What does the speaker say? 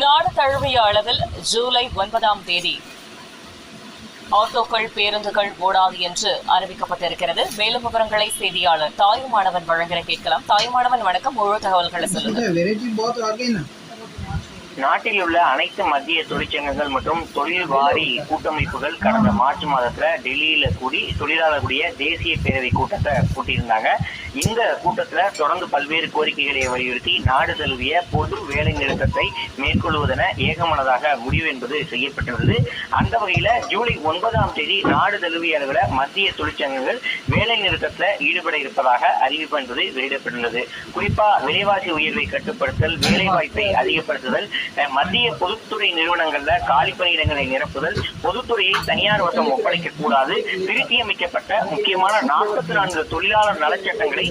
நாடு தழுவிய அளவில் ஜூலை ஒன்பதாம் தேதி ஆட்டோக்கள் பேருந்துகள் ஓடாது என்று அறிவிக்கப்பட்டிருக்கிறது. மேலும் விவரங்களை செய்தியாளர் தாயுமானவன் வழங்கிற கேட்கலாம். தாயுமானவன் வணக்கம். முழு தகவல்களை நாட்டில் உள்ள அனைத்து மத்திய தொழிற்சங்கங்கள் மற்றும் தொழில் வாரி கூட்டமைப்புகள் கடந்த மார்ச் மாதத்துல டெல்லியில கூடி தொழிலாளர்களுடைய தேசிய பேரவை கூட்டத்தை கூட்டியிருந்தாங்க. இந்த கூட்டத்துல தொடர்ந்து பல்வேறு கோரிக்கைகளை வலியுறுத்தி நாடு தழுவிய பொது வேலை நிறுத்தத்தை மேற்கொள்வதென ஏகமனதாக முடிவு என்பது செய்யப்பட்டுள்ளது அந்த வகையில ஜூலை ஒன்பதாம் தேதி நாடு தழுவிய அளவில் மத்திய தொழிற்சங்கங்கள் வேலை நிறுத்தத்துல ஈடுபட இருப்பதாக அறிவிப்பு என்பது வெளியிடப்பட்டுள்ளது. குறிப்பா விலைவாசி உயர்வை கட்டுப்படுத்தல் வேலை வாய்ப்பை அதிகப்படுத்துதல் மத்திய பொதுத்துறை நிறுவனங்கள்ல காலி பணியிடங்களை நிரப்புதல் பொதுத்துறையை தனியார் வசம் ஒப்படைக்க கூடாது திருத்தியமைக்கப்பட்ட முக்கியமான நாற்பத்தி நான்கு தொழிலாளர் நலச்சட்டங்களை